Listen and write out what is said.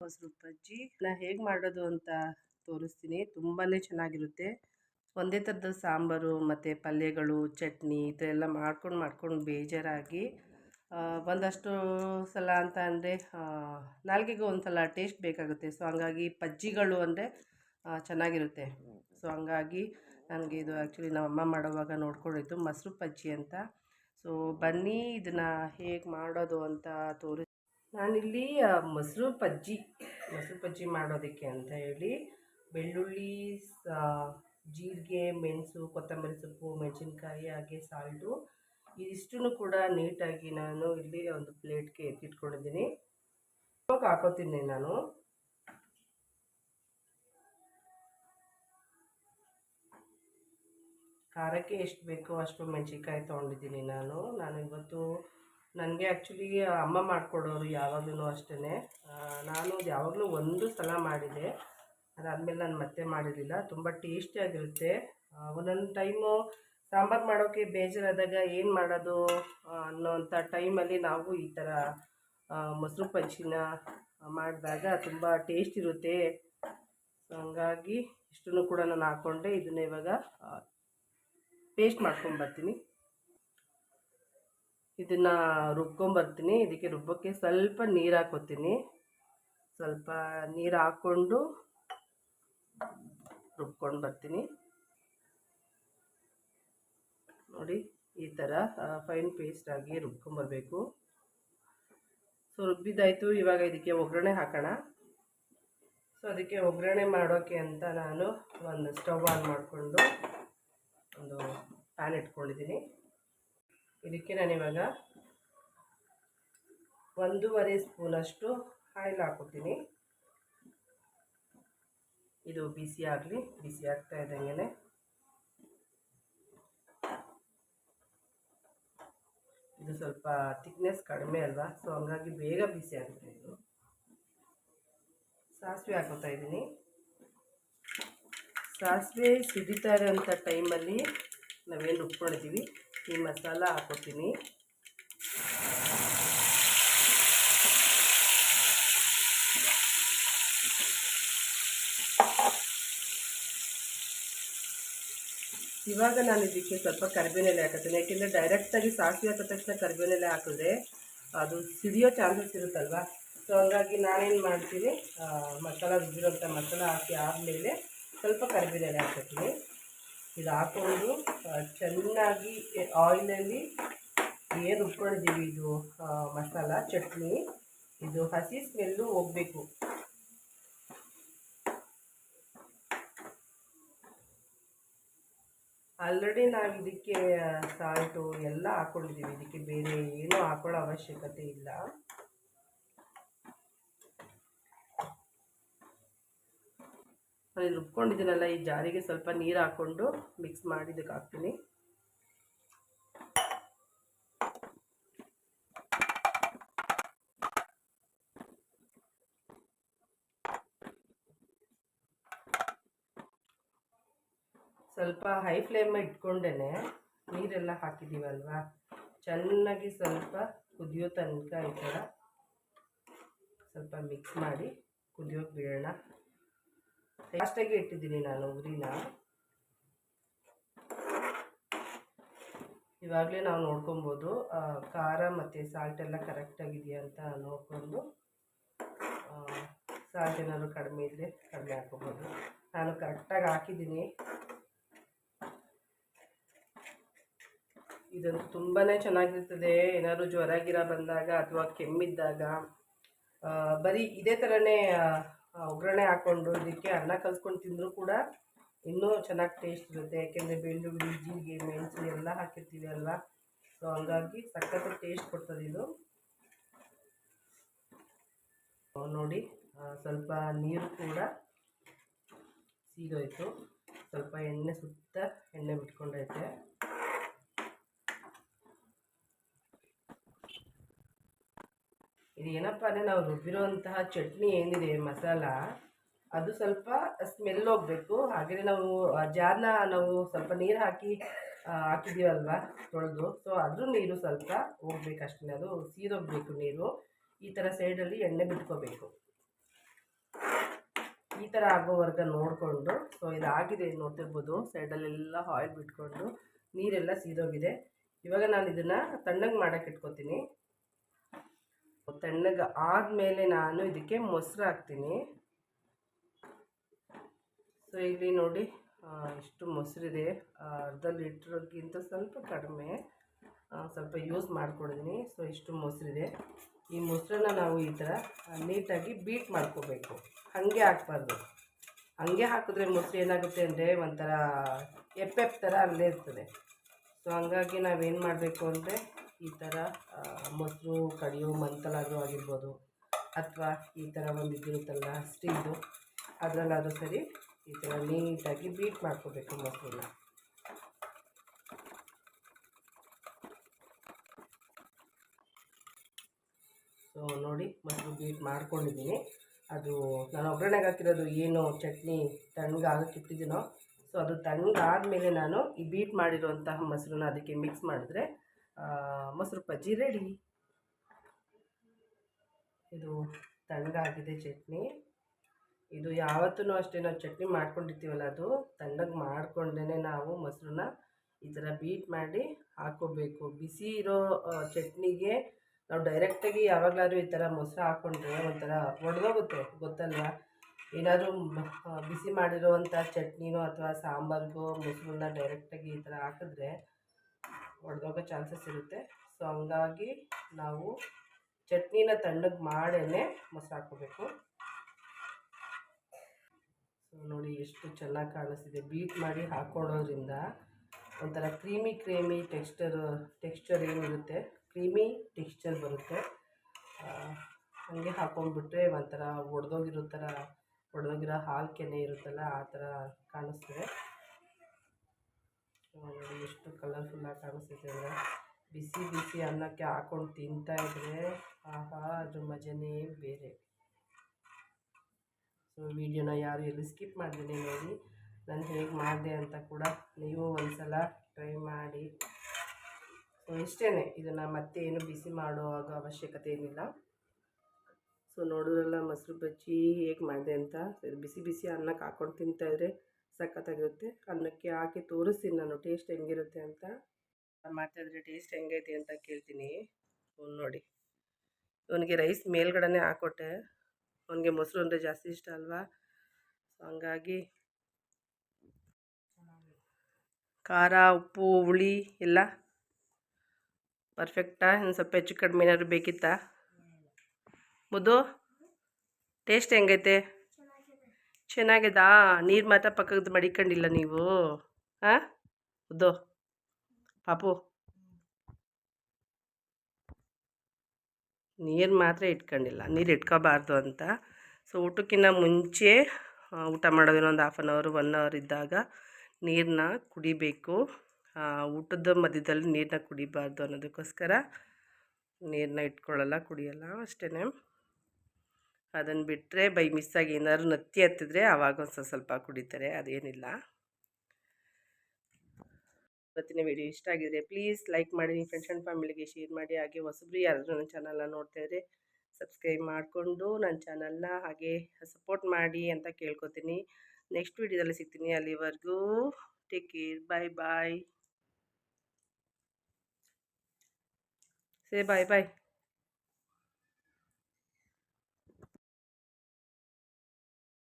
ಮೊಸರು ಬಜ್ಜಿ ನಾ ಹೇಗೆ ಮಾಡೋದು ಅಂತ ತೋರಿಸ್ತೀನಿ. ತುಂಬಾ ಚೆನ್ನಾಗಿರುತ್ತೆ. ಒಂದೇ ಥರದ ಸಾಂಬಾರು, ಮತ್ತು ಪಲ್ಯಗಳು, ಚಟ್ನಿ ಈ ಥರ ಎಲ್ಲ ಮಾಡ್ಕೊಂಡು ಮಾಡ್ಕೊಂಡು ಬೇಜಾರಾಗಿ ಒಂದಷ್ಟು ಸಲ ಅಂತ ಅಂದರೆ ನಾಲ್ಗೆಗೂ ಒಂದು ಸಲ ಟೇಸ್ಟ್ ಬೇಕಾಗುತ್ತೆ. ಸೊ, ಹಂಗಾಗಿ ಪಜ್ಜಿಗಳು ಅಂದರೆ ಚೆನ್ನಾಗಿರುತ್ತೆ. ಸೊ, ಹಂಗಾಗಿ ನನಗೆ ಇದು ಆ್ಯಕ್ಚುಲಿ ನಮ್ಮಮ್ಮ ಮಾಡೋವಾಗ ನೋಡ್ಕೊಂಡಿದ್ದು ಮೊಸರು ಪಜ್ಜಿ ಅಂತ. ಸೊ, ಬನ್ನಿ ಇದನ್ನು ಹೇಗೆ ಮಾಡೋದು ಅಂತ ತೋರಿ ನಾನಿಲ್ಲಿ ಮೊಸರು ಬಜ್ಜಿ ಮೊಸರು ಬಜ್ಜಿ ಮಾಡೋದಕ್ಕೆ ಅಂತ ಹೇಳಿ, ಬೆಳ್ಳುಳ್ಳಿ ಜೀರಿಗೆ, ಮೆಣಸು, ಕೊತ್ತಂಬರಿ ಸೊಪ್ಪು, ಮೆಣಸಿನ್ಕಾಯಿ, ಹಾಗೆ ಸಾಲ್ಟು, ಇದಿಷ್ಟನ್ನು ಕೂಡ ನೀಟಾಗಿ ನಾನು ಇಲ್ಲಿ ಒಂದು ಪ್ಲೇಟ್ಗೆ ಎತ್ತಿಟ್ಕೊಂಡಿದ್ದೀನಿ. ಇವಾಗ ಹಾಕೋತೀನಿ ನಾನು. ಖಾರಕ್ಕೆ ಎಷ್ಟು ಬೇಕೋ ಅಷ್ಟು ಮೆಣಸಿನ್ಕಾಯಿ ತೊಗೊಂಡಿದ್ದೀನಿ ನಾನು. ನಾನು ಇವತ್ತು ನನಗೆ ಆ್ಯಕ್ಚುಲಿ ಅಮ್ಮ ಮಾಡಿಕೊಡೋರು ಯಾವಾಗಲೂ ಅಷ್ಟೇ ನಾನು ಯಾವಾಗಲೂ ಒಂದು ಸಲ ಮಾಡಿದೆ. ಅದಾದಮೇಲೆ ನಾನು ಮತ್ತೆ ಮಾಡಿರಲಿಲ್ಲ. ತುಂಬ ಟೇಸ್ಟಿಯಾಗಿರುತ್ತೆ ಒಂದೊಂದು ಟೈಮು ಸಾಂಬಾರು ಮಾಡೋಕ್ಕೆ ಬೇಜಾರಾದಾಗ ಏನು ಮಾಡೋದು ಅನ್ನೋವಂಥ ಟೈಮಲ್ಲಿ ನಾವು ಈ ಥರ ಮೊಸರು ಪಂಚಿನ ಮಾಡಿದಾಗ ತುಂಬ ಟೇಸ್ಟ್ ಇರುತ್ತೆ. ಹಂಗಾಗಿ ಇಷ್ಟನ್ನು ಕೂಡ ನಾನು ಹಾಕ್ಕೊಂಡೆ ಇದನ್ನ ಇವಾಗ ಪೇಸ್ಟ್ ಮಾಡ್ಕೊಂಬರ್ತೀನಿ ಇದನ್ನು ರುಬ್ಕೊಂಬರ್ತೀನಿ. ಇದಕ್ಕೆ ರುಬ್ಬಕ್ಕೆ ಸ್ವಲ್ಪ ನೀರು ಹಾಕೋತೀನಿ. ಸ್ವಲ್ಪ ನೀರು ಹಾಕ್ಕೊಂಡು ರುಬ್ಕೊಂಡು ಬರ್ತೀನಿ ನೋಡಿ, ಈ ಥರ ಫೈನ್ ಪೇಸ್ಟ್ ಆಗಿ ರುಬ್ಕೊಂಬರ್ಬೇಕು. ಸೊ ರುಬ್ಬಿದ್ದಾಯಿತು. ಇವಾಗ ಇದಕ್ಕೆ ಒಗ್ಗರಣೆ ಹಾಕೋಣ. ಸೊ ಅದಕ್ಕೆ ಒಗ್ಗರಣೆ ಮಾಡೋಕ್ಕೆ ಅಂತ ನಾನು ಒಂದು ಸ್ಟವ್ ಆನ್ ಮಾಡಿಕೊಂಡು ಒಂದು ಪ್ಯಾನ್ ಇಟ್ಕೊಂಡಿದ್ದೀನಿ. ಇದಕ್ಕೆ ನಾನಿವಾಗ ಒಂದೂವರೆ ಸ್ಪೂನಷ್ಟು ಆಯಿಲ್ ಹಾಕೋತೀನಿ ಇದು ಬಿಸಿ ಆಗಲಿ, ಬಿಸಿ ಆಗ್ತಾ ಇದ್ದಂಗೆ ಇದು ಸ್ವಲ್ಪ ಥಿಕ್ನೆಸ್ ಕಡಿಮೆ ಅಲ್ವಾ, ಸೊ ಹಂಗಾಗಿ ಬೇಗ ಬಿಸಿ ಆಗುತ್ತೆ ಇದು. ಸಾಸಿವೆ ಹಾಕೋತಾ ಇದ್ದೀನಿ. ಸಾಸಿವೆ ಸಿಡಿತಾ ಇರೋಂಥ ಟೈಮಲ್ಲಿ ನಾವೇನು ರುಬ್ಕೊಂಡಿದ್ದೀವಿ? ಈ ಮಸಾಲ ಹಾಕೋತೀನಿ. ಇವಾಗ ನಾನು ಇದಕ್ಕೆ ಸ್ವಲ್ಪ ಕರಿಬೇನೆಲೆ ಹಾಕೋತೀನಿ ಯಾಕೆಂದರೆ ಡೈರೆಕ್ಟಾಗಿ ಸಾಸಿವೆ ಹಾಕಿದ ತಕ್ಷಣ ಕರಿಬೇನೆಲೆ ಹಾಕಿದ್ರೆ ಅದು ಸಿಡಿಯೋ ಚಾನ್ಸಸ್ ಇರುತ್ತಲ್ವ? ಸೊ ಹಂಗಾಗಿ ನಾನೇನು ಮಾಡ್ತೀನಿ ಮಸಾಲ ರುಬ್ಬಿರೋಂಥ ಮಸಾಲ ಹಾಕಿ ಆದಮೇಲೆ ಸ್ವಲ್ಪ ಕರಿಬೇನೆಲೆ ಹಾಕೋತೀನಿ ಇದು ಹಾಕೊಂಡು ಚೆನ್ನಾಗಿ ಆಯಿಲಲ್ಲಿ ಏನು ರುಬ್ಕೊಂಡಿದ್ದೀವಿ ಇದು ಮಸಾಲ, ಚಟ್ನಿ. ಇದು ಹಸಿ ಸ್ಮೆಲ್ಲು ಹೋಗಬೇಕು. ಆಲ್ರೆಡಿ ನಾವು ಇದಕ್ಕೆ ಸಾಲ್ಟು ಎಲ್ಲ ಹಾಕ್ಕೊಂಡಿದ್ದೀವಿ ಇದಕ್ಕೆ ಬೇರೆ ಏನೂ ಹಾಕೊಳ್ಳೋ ಅವಶ್ಯಕತೆ ಇಲ್ಲ. ನಾನು ರುಬ್ಕೊಂಡಿದ್ದೀನಲ್ಲ, ಈ ಜಾರಿಗೆ ಸ್ವಲ್ಪ ನೀರು ಹಾಕ್ಕೊಂಡು ಮಿಕ್ಸ್ ಮಾಡಿದ್ದಕ್ಕೆ ಹಾಕ್ತೀನಿ. ಸ್ವಲ್ಪ ಹೈ ಫ್ಲೇಮ್ ಇಟ್ಕೊಂಡೇ ನೀರೆಲ್ಲ ಹಾಕಿದ್ದೀವಲ್ವಾ ಚೆನ್ನಾಗಿ ಸ್ವಲ್ಪ ಕುದಿಯೋ ತನಕ ಈ ಥರ ಸ್ವಲ್ಪ ಮಿಕ್ಸ್ ಮಾಡಿ ಕುದಿಯೋಕೆ ಬಿಡೋಣ. ಫಾಸ್ಟಾಗಿ ಇಟ್ಟಿದ್ದೀನಿ ನಾನು ಉರಿನ ಇವಾಗಲೇ ನಾವು ನೋಡ್ಕೊಬೋದು ಖಾರ ಮತ್ತು ಸಾಲ್ಟ್ ಎಲ್ಲ ಕರೆಕ್ಟಾಗಿದೆಯಾ ಅಂತ ನೋಡಿಕೊಂಡು ಸಾಲ್ಟ್ ಏನಾದ್ರು ಕಡಿಮೆ ಇದ್ದರೆ ಕಡಿಮೆ ಹಾಕ್ಕೊಬೋದು. ನಾನು ಕರೆಕ್ಟಾಗಿ ಹಾಕಿದ್ದೀನಿ. ಇದೊಂದು ತುಂಬಾ ಚೆನ್ನಾಗಿರ್ತದೆ. ಏನಾದ್ರು ಜ್ವರ ಗಿರ ಬಂದಾಗ ಅಥವಾ ಕೆಮ್ಮಿದ್ದಾಗ ಬರೀ ಇದೇ ಥರನೇ ಒಗ್ಗರಣೆ ಹಾಕ್ಕೊಂಡು ಇದಕ್ಕೆ ಅನ್ನ ಕಲ್ಸ್ಕೊಂಡು ತಿಂದರೂ ಕೂಡ ಇನ್ನೂ ಚೆನ್ನಾಗಿ ಟೇಸ್ಟ್ ಇರುತ್ತೆ. ಯಾಕೆಂದರೆ ಬೆಳ್ಳುಳ್ಳಿ ಜೀರಿಗೆ, ಮೆಣಸು ಎಲ್ಲ ಹಾಕಿರ್ತೀವಿ ಅಲ್ಲ ಸೊ ಹಂಗಾಗಿ ಸಖತ್ ಟೇಸ್ಟ್ ಕೊಡ್ತದೆ ಇದು. ನೋಡಿ ಸ್ವಲ್ಪ ನೀರು ಕೂಡ ಸೀದೋಯ್ತು. ಸ್ವಲ್ಪ ಎಣ್ಣೆ ಸುತ್ತ ಎಣ್ಣೆ ಬಿಟ್ಕೊಂಡೈತೆ. ಇದು ಏನಪ್ಪ ಅಂದರೆ ನಾವು ರುಬ್ಬಿರೋಂತಹ ಚಟ್ನಿ ಏನಿದೆ ಮಸಾಲ, ಅದು ಸ್ವಲ್ಪ ಸ್ಮೆಲ್ ಹೋಗಬೇಕು. ಹಾಗೆಯೇ ನಾವು ಜಾರ್ನ ನಾವು ಸ್ವಲ್ಪ ನೀರು ಹಾಕಿ ಹಾಕಿದ್ದೀವಲ್ವ ತೊಳೆದು. ಸೊ ಅದ್ರ ನೀರು ಸ್ವಲ್ಪ ಹೋಗ್ಬೇಕು ಅಷ್ಟೇ. ಅದು ಸೀದೋಗ್ಬೇಕು ನೀರು. ಈ ಥರ ಸೈಡಲ್ಲಿ ಎಣ್ಣೆ ಬಿಟ್ಕೋಬೇಕು. ಈ ಥರ ಆಗೋವರೆಗೆ ನೋಡಿಕೊಂಡು ಸೊ ಇದಾಗಿದೆ ನೋಡ್ತಿರ್ಬೋದು. ಸೈಡಲ್ಲೆಲ್ಲ ಆಯಿಲ್ ಬಿಟ್ಕೊಂಡು ನೀರೆಲ್ಲ ಸೀದೋಗಿದೆ. ಇವಾಗ ನಾನು ಇದನ್ನು ತಣ್ಣಗೆ ಮಾಡೋಕ್ಕೆ ಇಟ್ಕೊತೀನಿ. ತಣ್ಣಗೆ ಆದಮೇಲೆ ನಾನು ಇದಕ್ಕೆ ಮೊಸರು ಹಾಕ್ತೀನಿ. ಸೊ ಇಲ್ಲಿ ನೋಡಿ ಇಷ್ಟು ಮೊಸರಿದೆ. ಅರ್ಧ ಲೀಟ್ರ್ಗಿಂತ ಸ್ವಲ್ಪ ಕಡಿಮೆ ಸ್ವಲ್ಪ ಯೂಸ್ ಮಾಡ್ಕೊಂಡಿದ್ದೀನಿ ಸೊ ಇಷ್ಟು ಮೊಸರಿದೆ. ಈ ಮೊಸರನ್ನ ನಾವು ಈ ಥರ ನೀಟಾಗಿ ಬೀಟ್ ಮಾಡ್ಕೋಬೇಕು. ಹಾಗೆ ಹಾಕ್ಬಾರ್ದು. ಹಾಗೆ ಹಾಕಿದ್ರೆ ಮೊಸರು ಏನಾಗುತ್ತೆ ಅಂದರೆ ಒಂಥರ ಎಪ್ಪೆಪ್ ಥರ ಅಲ್ಲೇ ಇರ್ತದೆ. ಸೊ ಹಂಗಾಗಿ ನಾವೇನು ಮಾಡಬೇಕು ಅಂದರೆ ಈ ಥರ ಮೊಸರು ಕಡಿಯೋ ಮಂತಲಾದ್ರು ಆಗಿರ್ಬೋದು ಅಥವಾ ಈ ಥರ ಒಂದು ಇದಿರುತ್ತಲ್ಲ ಸ್ಟೀಲ್ದು, ಅದರಲ್ಲಾದರೂ ಸರಿ ಈ ಥರ ನೀಟಾಗಿ ಬೀಟ್ ಮಾಡ್ಕೋಬೇಕು ಮೊಸರನ್ನ. ಸೊ ನೋಡಿ ಮೊಸರು ಬೀಟ್ ಮಾಡ್ಕೊಂಡಿದ್ದೀನಿ. ಅದು ನಾನು ಒಗ್ಗರಣೆಗೆ ಹಾಕಿರೋದು ಏನು ಚಟ್ನಿ ತಣ್ಣಗಾಗಕ್ಕೆ ಇಟ್ಟಿದ್ದೀನೋ ಸೊ ಅದು ತಣ್ಣಗಾದ ಮೇಲೆ ನಾನು ಈ ಬೀಟ್ ಮಾಡಿರುವಂತಹ ಮೊಸರನ್ನ ಅದಕ್ಕೆ ಮಿಕ್ಸ್ ಮಾಡಿದ್ರೆ ಮೊಸರು ಬಜ್ಜಿ ರೆಡಿ ಇದು ತಣ್ಣಗಾಗಿದೆ ಚಟ್ನಿ. ಇದು ಯಾವತ್ತೂ ಅಷ್ಟೇ ನಾವು ಚಟ್ನಿ ಮಾಡ್ಕೊಂಡಿರ್ತೀವಲ್ಲ ಅದು, ತಣ್ಣಗೆ ಮಾಡಿಕೊಂಡೇ ನಾವು ಮೊಸರನ್ನ ಈ ಥರ ಬೀಟ್ ಮಾಡಿ ಹಾಕ್ಕೋಬೇಕು ಬಿಸಿ ಇರೋ ಚಟ್ನಿಗೆ ನಾವು ಡೈರೆಕ್ಟಾಗಿ ಯಾವಾಗಲಾದ್ರೂ ಈ ಥರ ಮೊಸರು ಹಾಕ್ಕೊಂಡ್ರೆ ಒಂಥರ ಒಡೆದೋಗುತ್ತೆ ಗೊತ್ತಲ್ವಾ? ಏನಾದರೂ ಬಿಸಿ ಮಾಡಿರೋವಂಥ ಚಟ್ನಿನೋ ಅಥವಾ ಸಾಂಬಾರಿಗೋ ಮೊಸರನ್ನ ಡೈರೆಕ್ಟಾಗಿ ಈ ಥರ ಹಾಕಿದ್ರೆ ಒಡೆದೋಗೋ ಚಾನ್ಸಸ್ ಇರುತ್ತೆ. ಸೊ ಹಂಗಾಗಿ ನಾವು ಚಟ್ನಿನ ತಣ್ಣಗೆ ಮಾಡೇ ಮೊಸರು ಹಾಕೋಬೇಕು ಸೊ ನೋಡಿ ಎಷ್ಟು ಚೆನ್ನಾಗಿ ಕಾಣಿಸ್ತಿದೆ. ಬೀಟ್ ಮಾಡಿ ಹಾಕ್ಕೊಳ್ಳೋದ್ರಿಂದ ಒಂಥರ ಕ್ರೀಮಿ ಕ್ರೀಮಿ ಟೆಕ್ಸ್ಚರ್ ಟೆಕ್ಸ್ಚರ್ ಏನಿರುತ್ತೆ, ಕ್ರೀಮಿ ಟೆಕ್ಸ್ಚರ್ ಬರುತ್ತೆ. ಹಂಗೆ ಹಾಕೊಂಡ್ಬಿಟ್ರೆ ಒಂಥರ ಒಡೆದೋಗಿರೋ ಥರ, ಒಡೆದೋಗಿರೋ ಹಾಲು ಕೆನೆ ಇರುತ್ತಲ್ಲ, ಆ ಥರ ಕಾಣಿಸ್ತದೆ. ನೋಡಿ ಎಷ್ಟು ಕಲರ್ಫುಲ್ಲಾಗಿ ಕಾಣಿಸ್ತೈತೆ ಅಂದರೆ ಬಿಸಿ ಬಿಸಿ ಅನ್ನಕ್ಕೆ ಹಾಕೊಂಡು ತಿಂತಾ ಇದ್ರೆ ಆಹಾ ಅದ್ರ ಮಜನೇ ಬೇರೆ. ಸೊ ವಿಡಿಯೋನ ಯಾರು ಎಲ್ಲಿ ಸ್ಕಿಪ್ ಮಾಡಿದೆ ನೋಡಿ, ನಾನು ಹೇಗೆ ಮಾಡಿದೆ ಅಂತ ಕೂಡ ನೀವು ಒಂದ್ಸಲ ಟ್ರೈ ಮಾಡಿ. ಸೊ ಇಷ್ಟೇ ಇದನ್ನು ಮತ್ತೆ ಏನು ಬಿಸಿ ಮಾಡುವಾಗ ಅವಶ್ಯಕತೆ ಏನಿಲ್ಲ. ಸೊ ನೋಡಿದ್ರಲ್ಲ, ಮೊಸರು ಬಜ್ಜಿ ಹೇಗೆ ಮಾಡಿದೆ ಅಂತ. ಬಿಸಿ ಬಿಸಿ ಅನ್ನಕ್ಕೆ ಹಾಕೊಂಡು ತಿಂತಾಯಿದ್ರೆ ಸಖತ್ತಾಗಿರುತ್ತೆ. ಅನ್ನಕ್ಕೆ ಹಾಕಿ ತೋರಿಸ್ತೀನಿ ನಾನು ಟೇಸ್ಟ್ ಹೆಂಗಿರುತ್ತೆ ಅಂತ. ಮಾಡ್ತಾಯಿದ್ರೆ ಟೇಸ್ಟ್ ಹೆಂಗೈತೆ ಅಂತ ಕೇಳ್ತೀನಿ. ಅವ್ನು ನೋಡಿ. ಅವನಿಗೆ ರೈಸ್ ಮೇಲ್ಗಡೆ ಹಾಕ್ಕೊಟ್ಟೆ ಅವನಿಗೆ ಮೊಸರು ಅಂದರೆ ಜಾಸ್ತಿ ಇಷ್ಟ ಅಲ್ವಾ? ಸೊ ಹಂಗಾಗಿ ಖಾರ, ಉಪ್ಪು, ಹುಳಿ ಎಲ್ಲ ಪರ್ಫೆಕ್ಟಾ ಇನ್ನು ಸ್ವಲ್ಪ ಹೆಚ್ಚು ಕಡಿಮೆ ಏನಾದ್ರು ಬೇಕಿತ್ತಾ? ಮುದ್ದು, ಟೇಸ್ಟ್ ಹೆಂಗೈತೆ? ಚೆನ್ನಾಗಿದಾ ನೀರು ಮಾತ್ರ ಪಕ್ಕದ ಮಡಿಕೊಂಡಿಲ್ಲ ನೀವು? ಹಾಂ ಉದ್ದೋ. ಪಾಪು. ನೀರು ಮಾತ್ರ ಇಟ್ಕೊಂಡಿಲ್ಲ. ನೀರು ಇಟ್ಕೋಬಾರ್ದು ಅಂತ. ಸೊ ಊಟಕ್ಕಿಂತ ಮುಂಚೆ ಊಟ ಮಾಡೋದಿನ ಒಂದು half an hour one hour ಇದ್ದಾಗ ನೀರನ್ನ ಕುಡಿಬೇಕು. ಊಟದ ಮಧ್ಯದಲ್ಲಿ ನೀರನ್ನ ಕುಡಿಬಾರ್ದು ಅನ್ನೋದಕ್ಕೋಸ್ಕರ ನೀರನ್ನ ಇಟ್ಕೊಳ್ಳಲ್ಲ, ಕುಡಿಯಲ್ಲ ಅಷ್ಟೇ ಅದನ್ನು ಬಿಟ್ಟರೆ ಬೈ ಮಿಸ್ಸಾಗಿ ಏನಾದ್ರು ನತ್ತಿ ಹತ್ತಿದ್ರೆ ಆವಾಗ ಒಂದು ಸ್ವಲ್ಪ ಕುಡಿತಾರೆ, ಅದೇನಿಲ್ಲ. ಇವತ್ತಿನ ವಿಡಿಯೋ ಇಷ್ಟ ಆಗಿದ್ರೆ ಪ್ಲೀಸ್ ಲೈಕ್ ಮಾಡಿ ನಿಮ್ಮ ಫ್ರೆಂಡ್ಸ್ ಆ್ಯಂಡ್ ಫ್ಯಾಮಿಲಿಗೆ ಶೇರ್ ಮಾಡಿ, ಹಾಗೆ ಹೊಸಬ್ರು ಯಾರಾದರೂ ನನ್ನ ಚಾನಲ್ನ ನೋಡ್ತಾ ಇದ್ದರೆ ಸಬ್ಸ್ಕ್ರೈಬ್ ಮಾಡಿಕೊಂಡು ನನ್ನ ಚಾನಲ್ನ ಹಾಗೆ ಸಪೋರ್ಟ್ ಮಾಡಿ ಅಂತ ಕೇಳ್ಕೊತೀನಿ. ನೆಕ್ಸ್ಟ್ ವಿಡಿಯೋದಲ್ಲಿ ಸಿಗ್ತೀನಿ ಅಲ್ಲಿವರೆಗೂ. ಟೇಕ್ ಕೇರ್ ಬಾಯ್ ಬಾಯ್ ಸೇ ಬಾಯ್ ಬಾಯ್